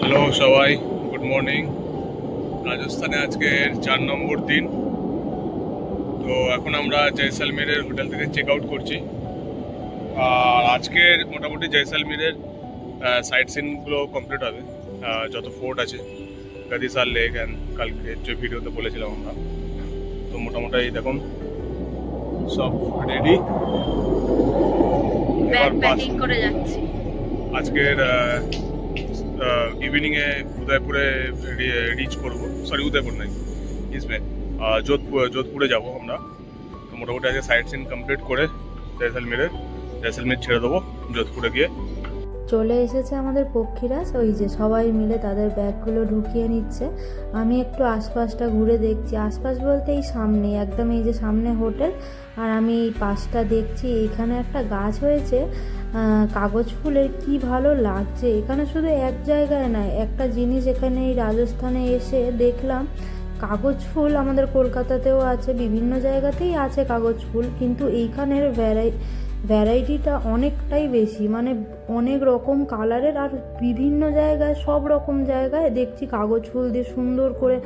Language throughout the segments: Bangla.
হ্যালো সবাই গুড মর্নিং। রাজস্থানে আজকের চার নম্বর দিন। তো এখন আমরা জয়সালমেরের হোটেল থেকে চেক আউট করছি। আর আজকের মোটামুটি জয়সালমেরের সাইট সিনগুলো কমপ্লিট হবে। যত ফোর্ট আছে গাদিসার লেক অ্যান্ড কালকে যে ভিডিওতে বলেছিলাম আমরা। তো মোটামুটি দেখুন সব রেডি করে যাচ্ছি। আজকের ইভিনিংয়ে উদয়পুরে রিচ করব। সরি উদয়পুর নাই ইসবে যোধপুর যোধপুরে যাব আমরা। মোটামুটি আজকে সাইট সিন কমপ্লিট করে জয়সালমীরে, জয়সালমীর ছেড়ে দেবো, যোধপুরে গিয়ে। চলে এসেছে আমাদের পক্ষীরাজ ওই যে সবাই মিলে তাদের ব্যাগগুলো ঢুকিয়ে নিচ্ছে। আমি একটু আশপাশটা ঘুরে দেখছি। আশপাশ বলতে এই সামনে, একদম এই যে সামনে হোটেল। আর আমি এই পাশটা দেখছি, এখানে একটা গাছ হয়েছে। কাগজ ফুলের কি ভালো লাগছে। এখানে শুধু এক জায়গায় নয়, একটা জিনিস এখানে এই রাজস্থানে এসে দেখলাম। কাগজ ফুল আমাদের কলকাতাতেও আছে, বিভিন্ন জায়গাতেই আছে কাগজ ফুল। কিন্তু এইখানের ভ্যারাই ভ্যারাইটিটা অনেকটাই বেশি মানে অনেক রকম কালারের আর বিভিন্ন জায়গায়, সব রকম জায়গায় দেখছি কাগজ ফুল দিয়ে সুন্দর করে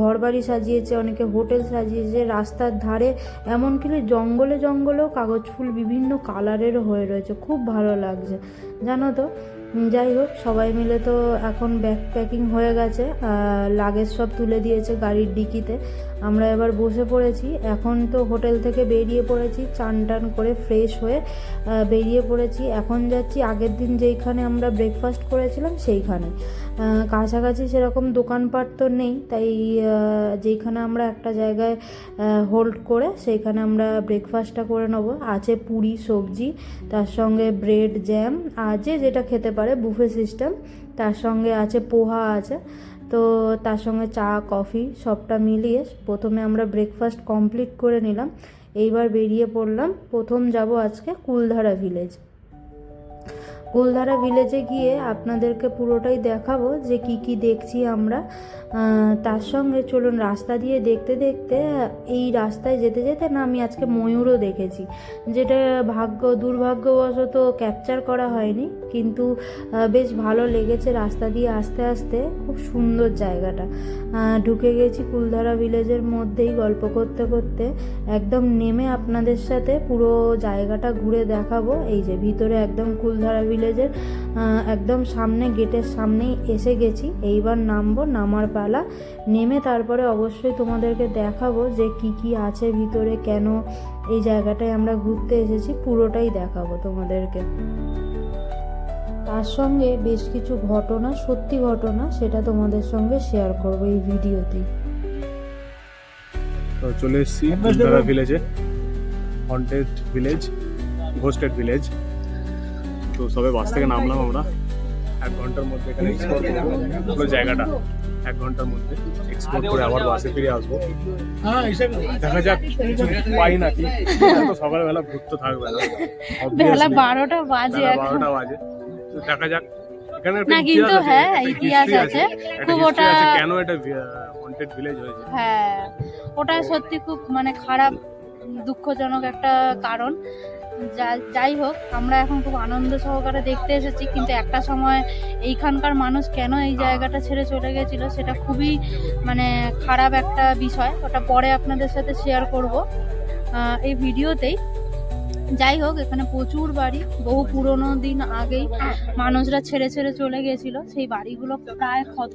ঘরবাড়ি সাজিয়েছে, অনেকে হোটেল সাজিয়েছে, রাস্তার ধারে, এমনকি জঙ্গলে জঙ্গলেও কাগজ ফুল বিভিন্ন কালারেরও হয়ে রয়েছে, খুব ভালো লাগছে। জানো তো? যাই হোক, সবাই মিলে তো এখন ব্যাগ প্যাকিং হয়ে গেছে লাগেজ সব তুলে দিয়েছে গাড়ির ডিকিতে। আমরা এবার বসে পড়েছি। এখন তো হোটেল থেকে বেরিয়ে পড়েছি, চান টান করে ফ্রেশ হয়ে বেরিয়ে পড়েছি। এখন যাচ্ছি আগের দিন যেইখানে আমরা ব্রেকফাস্ট করেছিলাম সেইখানে। কাছাকাছি সেরকম দোকানপাট তো নেই, তাই যেইখানে আমরা একটা জায়গায় হোল্ড করে সেইখানে আমরা ব্রেকফাস্টটা করে নেব। আছে পুরি, সবজি, তার সঙ্গে ব্রেড জ্যাম যে যেটা খেতে পারে বুফে সিস্টেম তার সঙ্গে আছে পোহা আছে। তো তার সঙ্গে চা, কফি সবটা মিলিয়ে প্রথমে আমরা ব্রেকফাস্ট কমপ্লিট করে নিলাম। এইবার বেরিয়ে পড়লাম। প্রথম যাব আজকে কুলধারা ভিলেজ কুলধারা ভিলেজে গিয়ে আপনাদেরকে পুরোটাই দেখাবো যে কি কি দেখছি আমরা। তার সঙ্গে চলুন রাস্তা দিয়ে দেখতে দেখতে, এই রাস্তায় যেতে যেতে না আমি আজকে ময়ূরও দেখেছি, যেটা ভাগ্য দুর্ভাগ্যবশত ক্যাপচার করা হয়নি, কিন্তু বেশ ভালো লেগেছে রাস্তা দিয়ে আস্তে আস্তে, খুব সুন্দর জায়গাটা। ঢুকে গেছি কুলধারা ভিলেজের মধ্যেই গল্প করতে করতে, একদম নেমে আপনাদের সাথে পুরো জায়গাটা ঘুরে দেখাবো, এই যে ভিতরে একদম কুলধারা ভিলেজের আহ, একদম সামনে গেটের সামনেই এসে গেছি। এইবার নামবো নামার পালা। নেমে তারপরে অবশ্যই তোমাদেরকে দেখাবো যে কি কি আছে ভিতরে কেন এই জায়গাটায় আমরা ঘুরতে এসেছি। পুরোটাই দেখাবো তোমাদেরকে। তার সঙ্গে বেশ কিছু ঘটনা সত্যি ঘটনা সেটা তোমাদের সঙ্গে শেয়ার করব এই ভিডিওতে তো চলে এসেছি ভিলেজে। হন্টেড ভিলেজ ঘোস্টেড ভিলেজ তো সবে বাস থেকে নামলাম আমরা। এক ঘণ্টার মধ্যে এখানে এক্সপ্লোর করব পুরো জায়গাটা এক ঘণ্টার মধ্যে এক্সপ্লোর করে আবার বাসে ফিরে আসব। দেখা যাক কিছু পাই নাকি। তো সকালবেলা ঘুরতে থাকবে না। বেলা বারোটা বাজে এখন। বারোটা বাজে। তো দেখা যাক এখানে না, কিন্তু হ্যাঁ, ইতিহাস আছে। খুব ওটা- আছে, কেন এটা হন্টেড ভিলেজ হয়েছে। হ্যাঁ ওটা সত্যি খুব মানে খারাপ দুঃখজনক একটা কারণ। যাই হোক, আমরা এখন খুব আনন্দ সহকারে দেখতে এসেছি, কিন্তু একটা সময় এইখানকার মানুষ কেন এই জায়গাটা ছেড়ে চলে গেছিল সেটা খুবই মানে খারাপ একটা বিষয়। ওটা পরে আপনাদের সাথে শেয়ার করব এই ভিডিওতেই। যাই হোক, এখানে প্রচুর বাড়ি, বহু পুরনো দিন আগেই মানুষরা ছেড়ে ছেড়ে চলে গেছিল। সেই বাড়িগুলো প্রায় ক্ষত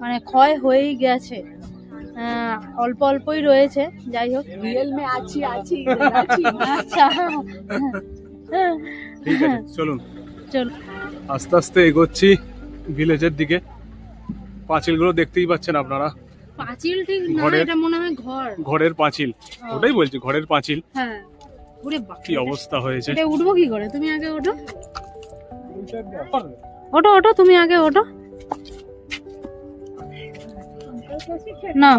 মানে ক্ষয় হয়েই গেছে। অল্প অল্পই রয়েছে যাই হোক। রিয়েল মে আছি আছি। আচ্ছা। ঠিক আছে চলুন। চলো আস্তে আস্তে এগোচ্ছি ভিলেজের দিকে। পাঁচিলগুলো দেখতেই পাচ্ছেন আপনারা। পাঁচিল ঠিক না ঘরের- এটা মনে হয় ঘর। ঘরের পাঁচিল। ওটাই বলছি ঘরের পাঁচিল। হ্যাঁ। ওরে বাবা কি অবস্থা হয়েছে। এটা উঠবো কি করে? তুমি আগে ওঠো। ওঠো ওঠো তুমি আগে ওঠো। না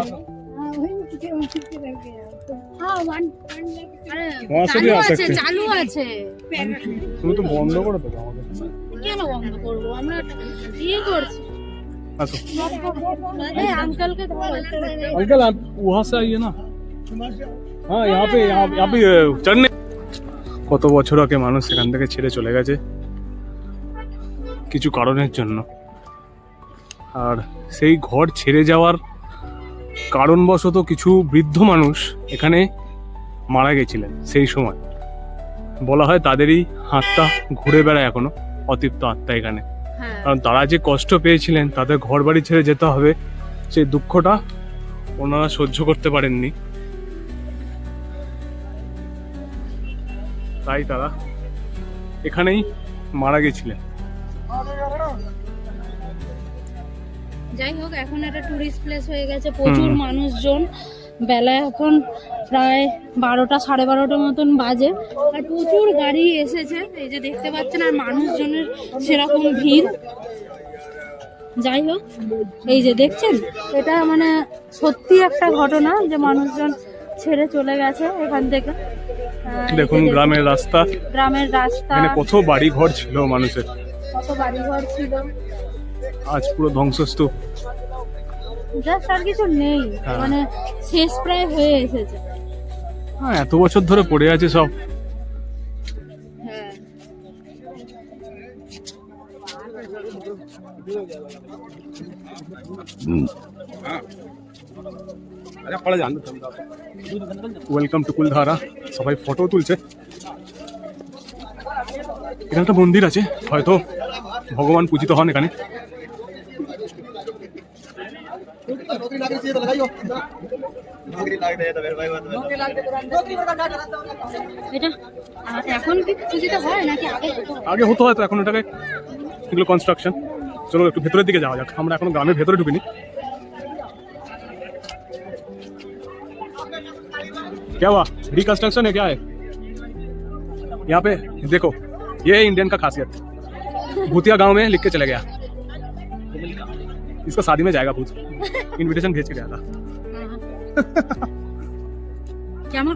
আরে, वहाँ से भी চালু आ আছে सकते हैं। চালু আছে তুমি তো বন্ধ করে দেবো আমাকে কেন বন্ধ করবো আমরা ইয়ে করছি আসো এই আঙ্কেলকে ধরো। अंकल आप वहाँ से आइए ना हाँ यहाँ पे यहाँ यहाँ पे अ, चढ़ने কত বছর আগে মানুষ সেখান থেকে ছেড়ে চলে গেছে কিছু কারণের জন্য আর সেই ঘর ছেড়ে যাওয়ার কারণবশত কিছু বৃদ্ধ মানুষ এখানে মারা গেছিলেন সেই সময়। বলা হয় তাদেরই হাতটা ঘুরে বেড়ায় এখনও অতৃপ্ত আত্মা এখানে। হ্যাঁ। কারণ তারা যে কষ্ট পেয়েছিলেন তাদের ঘর বাড়ি ছেড়ে যেতে হবে সেই দুঃখটা ওনারা সহ্য করতে পারেননি। তাই তারা এখানেই মারা গেছিলেন। যাই হোক এখন একটা টুরিস্ট প্লেস হয়ে গেছে প্রচুর মানুষজন। বেলা এখন প্রায় বারোটা সাড়ে বারোটা মতন বাজে। আর প্রচুর গাড়ি এসেছে এই যে দেখতে পাচ্ছেন আর মানুষজনের সেরকম ভিড়। যাই হোক এই যে দেখছেন এটা মানে সত্যি একটা ঘটনা যে মানুষজন ছেড়ে চলে গেছে এখান থেকে। দেখুন গ্রামের রাস্তা। গ্রামের রাস্তা। কত বাড়ি ঘর ছিল মানুষের। কত বাড়ি ঘর ছিল। আজ পুরো ধ্বংসস্তূপ। জাস্ট আর কিছু নেই হ্যাঁ। মানে শেষ প্রায় হয়ে এসেছে। হ্যাঁ এত বছর ধরে পড়ে আছে সব। ওয়েলকাম টু কুলধারা সবাই ফটো তুলছে। এখানে একটা মন্দির আছে হয়তো ভগবান পূজিত হন এখানে। এটা আহ, এখন কি পুজোটা হয় নাকি আগে হতো? আগে হতো হয়তো এখন এটাকে এগুলো কনস্ট্রাকশন চলো একটু ভেতরের দিকে যাওয়া যাক আমরা এখন গ্রামের ভেতরে ঢুকিনি क्या हुआ रिकंस्ट्रक्शन है क्या है यहाँ पे देखो ये है इंडियन का खासियत भूतिया गांव में लिख के चले गया इसका शादी में जाएगा भूत इनविटेशन भेज के गया था কেমন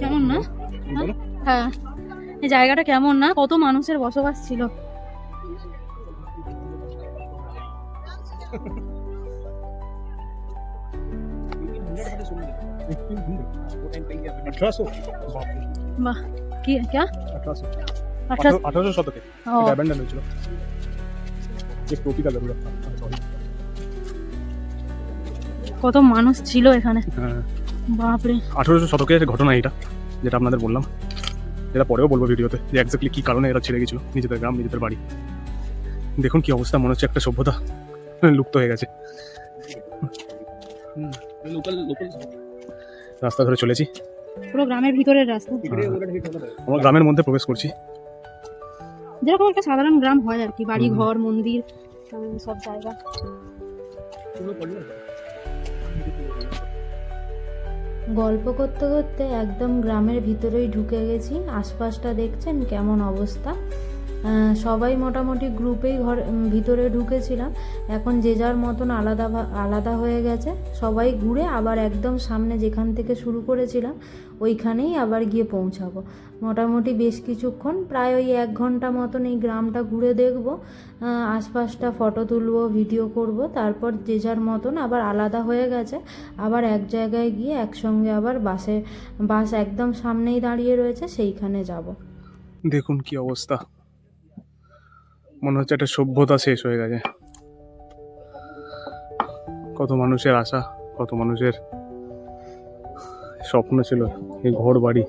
কেমন না হ্যাঁ এই জায়গাটা কেমন না কত মানুষের বসবাস ছিল अठारह सौ বাহ কি কে अठारह सौ আচ্ছা अठारह सौ शतक ও अबेंडन হয়েছিল एक टोपी का जरूरत था सॉरी কত মানুষ ছিল এখানে। হ্যাঁ। বাপরে। আঠেরোশো শতকের ঘটনা এটা যেটা আপনাদের বললাম। যেটা পরেও বলব ভিডিওতে যে এক্স্যাক্টলি কি কারণে এরা ছেড়ে গেছিল নিজেদের গ্রাম নিজেদের বাড়ি। দেখুন কি অবস্থা মনে হচ্ছে একটা সভ্যতা লুপ্ত হয়ে গেছে। রাস্তা ধরে চলেছি। পুরো গ্রামের ভিতরের রাস্তা। আমার গ্রামের মধ্যে প্রবেশ করছি। যেরকম একটা সাধারণ গ্রাম হয় আর কি বাড়ি ঘর মন্দির সব জায়গা। গল্প করতে করতে একদম গ্রামের ভিতরেই ঢুকে গেছি। আশপাশটা দেখছেন কেমন অবস্থা। সবাই মোটামুটি গ্রুপেই ঘর ভিতরে ঢুকেছিলাম। এখন যে যার মতন আলাদা আলাদা হয়ে গেছে। সবাই ঘুরে আবার একদম সামনে যেখান থেকে শুরু করেছিলাম ওইখানেই আবার গিয়ে পৌঁছাবো। মোটামুটি বেশ কিছুক্ষণ, প্রায় ওই এক ঘণ্টা মতন এই গ্রামটা ঘুরে দেখব। আশপাশটা ফটো তুলবো, ভিডিও করব, তারপর যে যার মতন আবার আলাদা হয়ে গেছে। আবার এক জায়গায় গিয়ে একসঙ্গে আবার বাসে, বাস একদম সামনেই দাঁড়িয়ে রয়েছে, সেইখানে যাব। দেখুন কি অবস্থা। মনে হচ্ছে একটা সভ্যতা শেষ হয়ে গেছে। কত মানুষের আশা, কত মানুষের স্বপ্ন ছিল এই ঘর বাড়ি।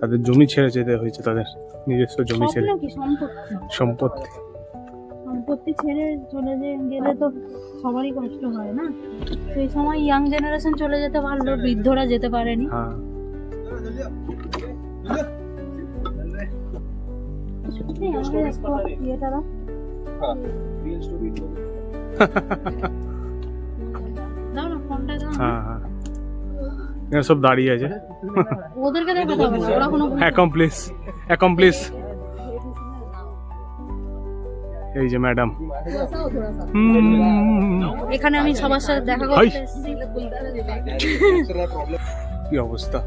তাদের জমি ছেড়ে যেতে হয়েছে তাদের নিজস্ব জমি ছেড়ে। সম্পত্তি? সম্পত্তি। ছেড়ে চলে যে গেলে তো সবারই কষ্ট হয় না? সেই সময় ইয়াং জেনারেশন চলে যেতে পারল বৃদ্ধরা যেতে পারেনি। হ্যাঁ। হ্যাঁ হ্যাঁ। এরা সব দাঁড়িয়ে আছে। ওদেরকে দেখাতে হবে ওরা কোনো অ্যাকমপ্লিস অ্যাকমপ্লিস এই যে ম্যাডাম এখানে আমি সবার সাথে দেখা করতে কি অবস্থা?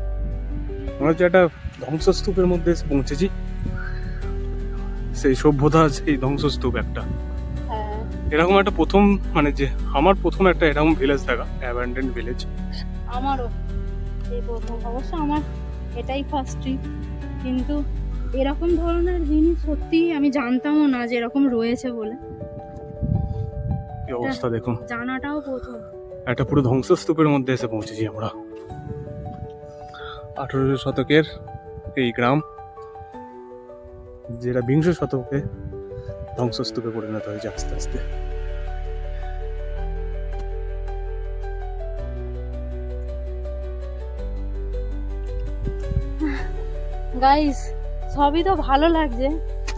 মনে হচ্ছে একটা ধ্বংসস্তূপের মধ্যে এসে পৌঁছেছি। সেই সভ্যতা সেই ধ্বংসস্তূপ একটা। হ্যাঁ। এরকম একটা প্রথম মানে যে আমার প্রথম একটা এরকম ভিলেজ দেখা অ্যাবান্ডেন্ট ভিলেজ আমারও। এই প্রথম অবশ্য আমার এটাই ফার্স্ট ট্রিপ কিন্তু এরকম ধরনের জিনিস সত্যি আমি জানতামও না যে এরকম রয়েছে বলে। অবস্থা দেখুন। জানাটাও প্রচুর একটা পুরো ধ্বংসস্তূপের মধ্যে এসে পৌঁছেছি আমরা। আঠারোশো শতকের এই গ্রাম যেটা বিংশ শতকে ধ্বংসস্তূপে পরিণত হয়েছে আস্তে আস্তে। গাইস সবই তো ভালো লাগছে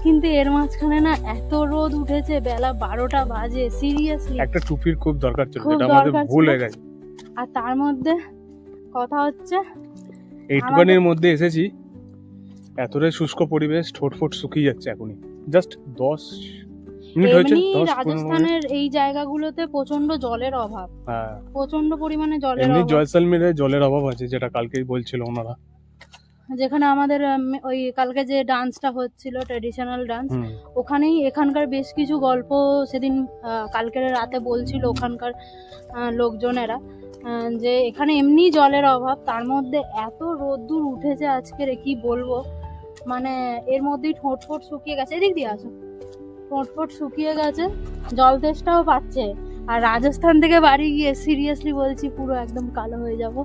কিন্তু এর মাঝখানে না এত রোদ উঠেছে বেলা বারোটা বাজে সিরিয়াসলি একটা টুপির খুব দরকার ছিল যেটা আমাদের ভুল হয়ে গেছে। আর তার মধ্যে কথা হচ্ছে এইটুকানির মধ্যে এসেছি এতটাই শুষ্ক পরিবেশ ঠোঁট ফোট শুকিয়ে যাচ্ছে এখনই। জাস্ট দশ মিনিট হয়েছে রাজস্থানের এই জায়গাগুলোতে প্রচণ্ড জলের অভাব। হ্যাঁ। প্রচণ্ড পরিমাণে জলের অভাব। জয়সালমীরে জলের অভাব আছে যেটা কালকেই বলছিল ওনারা। যেখানে আমাদের ওই কালকে যে ডান্সটা হচ্ছিল ট্রেডিশনাল ডান্স ওখানেই এখানকার বেশ কিছু গল্প সেদিন কালকের রাতে বলছিল ওখানকার লোকজনেরা যে এখানে এমনি জলের অভাব তার মধ্যে এত রোদ্দুর উঠেছে আজকের কি বলব? মানে এর মধ্যেই ঠোঁট ফোট শুকিয়ে গেছে। এদিক দিয়ে আসো। ঠোঁট ফোট শুকিয়ে গেছে জল তেষ্টাও পাচ্ছে। আর রাজস্থান থেকে বাড়ি গিয়ে সিরিয়াসলি বলছি পুরো একদম কালো হয়ে যাব।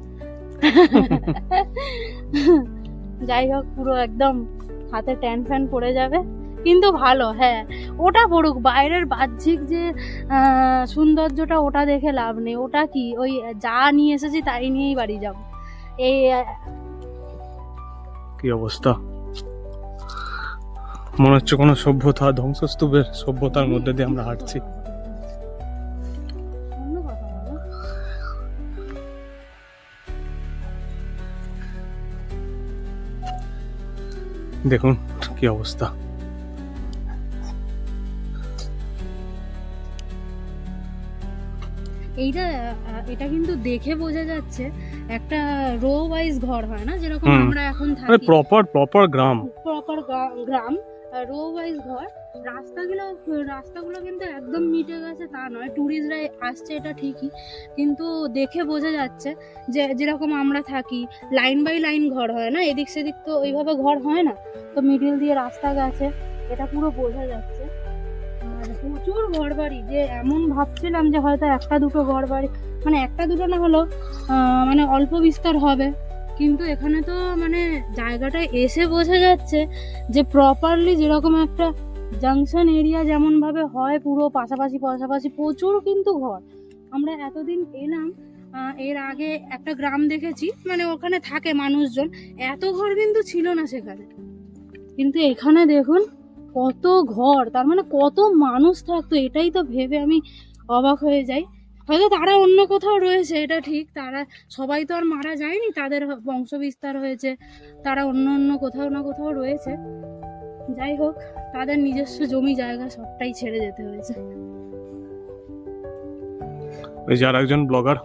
যাই হোক পুরো একদম হাতে ট্যান ফ্যান পড়ে যাবে। কিন্তু ভালো হ্যাঁ ওটা পড়ুক, বাইরের বাহ্যিক যে সৌন্দর্যটা ওটা দেখে লাভ নেই। ওটা কি? ওই যা নিয়ে এসেছি তাই নিয়েই বাড়ি যাব। এই, কি অবস্থা? মনে হচ্ছে কোনো সভ্যতা, ধ্বংসস্তূপের সভ্যতার মধ্যে দিয়ে আমরা হাঁটছি। দেখুন কি অবস্থা। এইটা এটা কিন্তু দেখে বোঝা যাচ্ছে একটা রো ওয়াইজ ঘর হয় না যেরকম আমরা এখন মানে থাকি। প্রপার প্রপার গ্রাম। প্রপার গ্রাম রো ওয়াইজ ঘর। রাস্তাগুলো রাস্তাগুলো কিন্তু একদম মিটে গেছে তা নয়। ট্যুরিস্টরা আসছে এটা ঠিকই। কিন্তু দেখে বোঝা যাচ্ছে যে যেরকম আমরা থাকি লাইন বাই লাইন ঘর হয় না? এদিক সেদিক তো ওইভাবে ঘর হয় না? তো মিডিল দিয়ে রাস্তা গেছে এটা পুরো বোঝা যাচ্ছে। আর প্রচুর ঘর বাড়ি যে এমন ভাবছিলাম যে হয়তো একটা দুটো ঘর বাড়ি মানে একটা দুটো না আহ, মানে অল্প বিস্তার হবে। কিন্তু এখানে তো মানে জায়গাটা এসে বোঝা যাচ্ছে যে প্রপারলি যেরকম একটা জাংশন এরিয়া যেমন ভাবে হয় পুরো পাশাপাশি পাশাপাশি প্রচুর কিন্তু ঘর। আমরা এতদিন এলাম এর আগে একটা গ্রাম দেখেছি মানে ওখানে থাকে মানুষজন, এত ঘর কিন্তু ছিল না সেখানে। কিন্তু এখানে দেখুন কত ঘর, তার মানে কত মানুষ থাকতো, এটাই তো ভেবে আমি অবাক হয়ে যাই। হয়তো তারা অন্য কোথাও রয়েছে, এটা ঠিক, তারা, সবাই তো আর মারা যায়নি, তাদের হ- বংশ বিস্তার হয়েছে, তারা অন্য অন্য কোথাও না কোথাও রয়েছে। যাই হোক তাদের নিজস্ব জমি জায়গা সবটাই ছেড়ে যেতে হয়েছে ওই যে আর একজন ব্লগার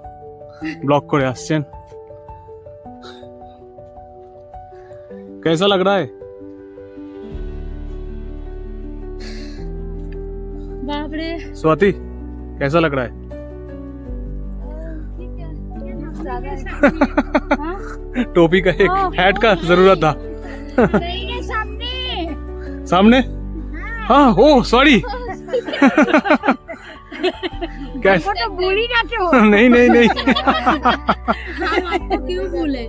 ব্লগ করে আসছেন कैसा लग रहा है বাপরে स्वाति कैसा लग रहा है হ্যাঁ? टोपी का एक हाँ, हैट का जरूरत था सामने हाँ ओ सॉरी कैसे नहीं नहीं नहीं हम आपको क्यों बोले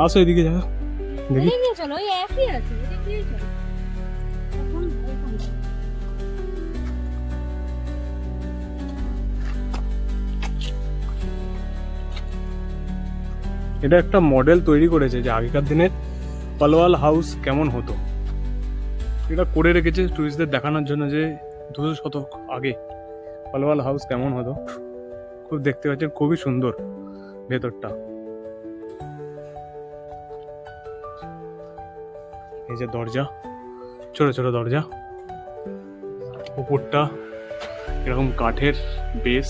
আসো এদিকে যাও দেখি এদিক দিয়ে চলো ওই একই আছে এদিক দিয়েই চলো এটা একটা মডেল তৈরি করেছে যে আগেকার দিনের পালোয়াল হাউস কেমন হতো। এটা করে রেখেছে টুরিস্টদের দেখানোর জন্য যে দুশো শতক আগে পালোয়াল হাউস কেমন হতো। খুব দেখতে পাচ্ছেন, খুবই সুন্দর ভেতরটা। এই যে দরজা, ছোট ছোট দরজা। উপরটা এরকম কাঠের বেস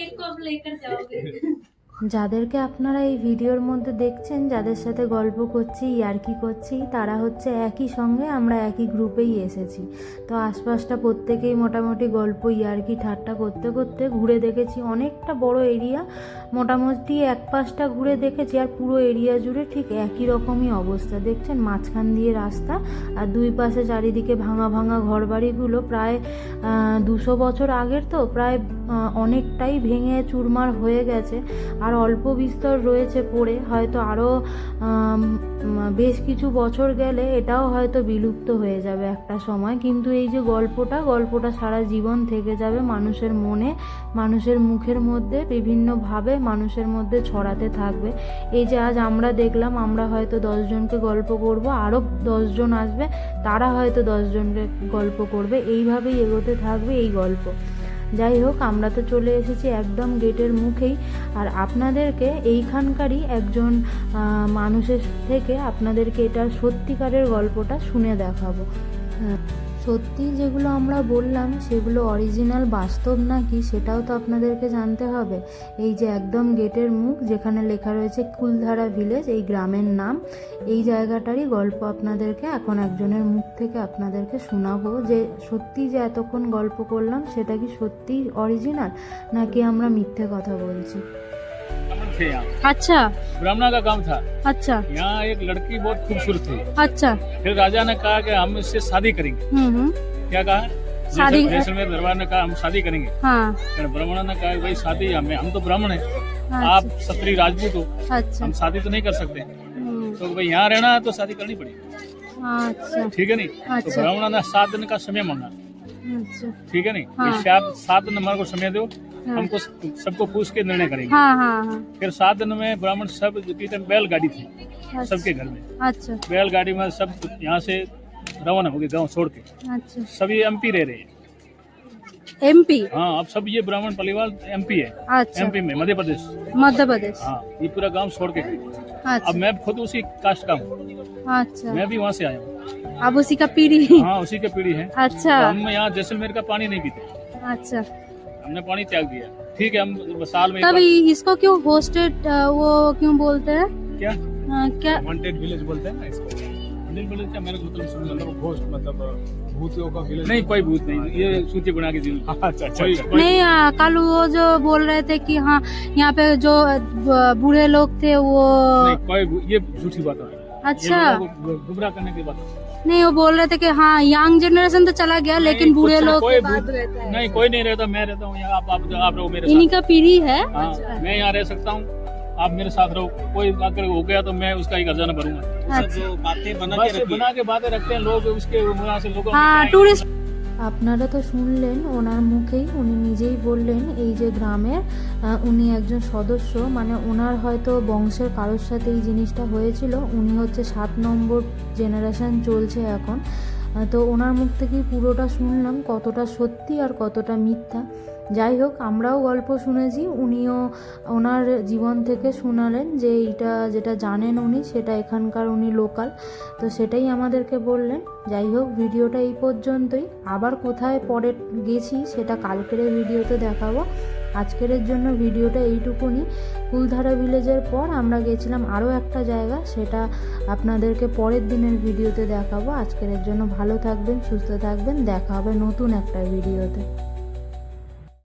एक को आप लेकर जाओगे। যাদেরকে আপনারা এই ভিডিওর মধ্যে দেখছেন, যাদের সাথে গল্প করছি, ইয়ার্কি করছি, তারা হচ্ছে একই সঙ্গে আমরা একই গ্রুপেই এসেছি। তো আশপাশটা প্রত্যেকেই মোটামুটি গল্প, ইয়ার্কি, ঠাট্টা করতে করতে ঘুরে দেখেছি। অনেকটা বড় এরিয়া, মোটামুটি এক পাশটা ঘুরে দেখেছি আর পুরো এরিয়া জুড়ে ঠিক একই রকমই অবস্থা। দেখছেন মাঝখান দিয়ে রাস্তা আর দুই পাশে চারিদিকে ভাঙা ভাঙা ঘরবাড়িগুলো প্রায় দুশো বছর আগের তো, প্রায় অনেকটাই ভেঙে চুরমার হয়ে গেছে। আর অল্প বিস্তর রয়েছে পড়ে। হয়তো আরও বেশ কিছু বছর গেলে এটাও হয়তো বিলুপ্ত হয়ে যাবে একটা সময়। কিন্তু এই যে গল্পটা গল্পটা সারা জীবন থেকে যাবে মানুষের মনে, মানুষের মুখের মধ্যে, বিভিন্নভাবে মানুষের মধ্যে ছড়াতে থাকবে। এই যে আজ আমরা দেখলাম, আমরা হয়তো দশজনকে গল্প করব আরও দশজন আসবে, তারা হয়তো দশজনকে গল্প করবে। এইভাবেই এগোতে থাকবে এই গল্প। যাই হোক, আমরা তো চলে এসেছি একদম গেটের মুখেই। আর আপনাদেরকে এইখানকারই একজন মানুষের থেকে আপনাদেরকে এটার সত্যিকারের গল্পটা শুনে দেখাবো। সত্যি যেগুলো আমরা বললাম, সেগুলো অরিজিনাল বাস্তব নাকি সেটাও তো আপনাদেরকে জানতে হবে। এই যে একদম গেটের মুখ, যেখানে লেখা রয়েছে কুলধারা ভিলেজ এই গ্রামের নাম, এই জায়গাটারই গল্প আপনাদেরকে এখন একজনের মুখ থেকে আপনাদেরকে শোনাবো যে সত্যি যে এতক্ষণ গল্প করলাম, সেটা কি সত্যি অরিজিনাল নাকি আমরা মিথ্যে কথা বলছি? थे यहाँ। अच्छा। ब्राह्मणा का काम था। अच्छा। यहाँ एक लड़की बहुत खूबसूरत थी। अच्छा। फिर राजा ने कहा कि हम इससे शादी करेंगे। हम्म हम्म। क्या कहा? शादी- जैसलमेर दरबार ने कहा हम शादी करेंगे। हाँ। ब्राह्मणों ने कहा भाई शादी हमें हम तो ब्राह्मण है। अच्छा। आप सत्री राजपूत हो। अच्छा। हम शादी तो नहीं कर सकते। हम्म, तो भाई यहाँ रहना है तो शादी करनी पड़ेगी। अच्छा। ठीक है नहीं? तो अच्छा। ब्राह्मणों ने सात दिन का समय मांगा। ठीक है नहीं? हाँ। कि सात सात हमारे को समय दो। हाँ। हमको सबको पूछ के निर्णय करेंगे। हाँ हाँ हाँ। फिर सात दिन में ब्राह्मण सब बैलगाड़ी थी। अच्छा। सबके घर में। अच्छा। बैलगाड़ी में सब यहाँ से रवाना हो गए गाँव छोड़ के। अच्छा। सभी एमपी रह रहे हैं। एमपी हाँ अब सब ये ब्राह्मण परिवार एमपी है। अच्छा। एमपी में मध्य प्रदेश। मध्य प्रदेश। हाँ ये पूरा गाँव छोड़ के गए। अब अच्छा मैं खुद उसी कास्ट का हूँ। अच्छा। मैं भी वहाँ से आया हूँ। अब उसी का पीढ़ी हाँ? उसी के पीढ़ी है। अच्छा। हम यहाँ जैसलमेर का पानी नहीं पीते। अच्छा। हमने पानी त्याग दिया। ठीक है हम साल में बार- इसको क्यों होस्टेड वो क्यों बोलते हैं? क्या? अ, क्या? वॉन्टेड विलेज बोलते हैं ना इसको। मेरे को मतलब समझ मतलब का विलेज नहीं कोई भूत नहीं। ये सूची बना के अच्छा अच्छा अच्छा। नहीं कल वो जो बोल रहे थे कि हाँ यहाँ पे जो बूढ़े लोग थे वो नहीं कोई ये झूठी बात है। अच्छा। गुमराह करने की बात नहीं वो बोल रहे थे कि हाँ यंग जनरेशन तो चला गया लेकिन बूढ़े लोग कोई रहता है। नहीं कोई नहीं रहता मैं रहता हूँ यहाँ आप आप आप मेरे इन्हीं का पीढ़ी है? हाँ मैं यहाँ रह सकता हूँ। आप मेरे साथ रहो कोई अगर हो गया तो मैं उसका ही खर्चाना भरूंगा अच्छा बातें बना के बना के बातें रखते हैं लोग उसके वहाँ से लोगों हाँ टूरिस्ट আপনারা তো শুনলেন ওনার মুখেই উনি নিজেই বললেন এই যে গ্রামের আহ, উনি একজন সদস্য মানে ওনার হয়তো বংশের কারোর সাথে এই জিনিসটা হয়েছিল উনি হচ্ছে সাত নম্বর জেনারেশন চলছে এখন আহ, তো ওনার মুখ থেকেই পুরোটা শুনলাম কতটা সত্যি আর কতটা মিথ্যা যাই হোক, আমরাও গল্প শুনেছি। উনিও ওনার জীবন থেকে শোনালেন যে এইটা যেটা জানেন উনি, সেটা এখানকার উনি লোকাল। তো সেটাই আমাদেরকে বললেন। যাই হোক, ভিডিওটা এই পর্যন্তই। আবার কোথায় পরে গেছি, সেটা কালকের ভিডিওতে দেখাবো। আজকের জন্য ভিডিওটা এইটুকুনি। কুলধারা ভিলেজের পর আমরা গেছিলাম আরও একটা জায়গা, সেটা আপনাদেরকে পরের দিনের ভিডিওতে দেখাবো। আজকের জন্য ভালো থাকবেন, সুস্থ থাকবেন। দেখা হবে নতুন একটা ভিডিওতে।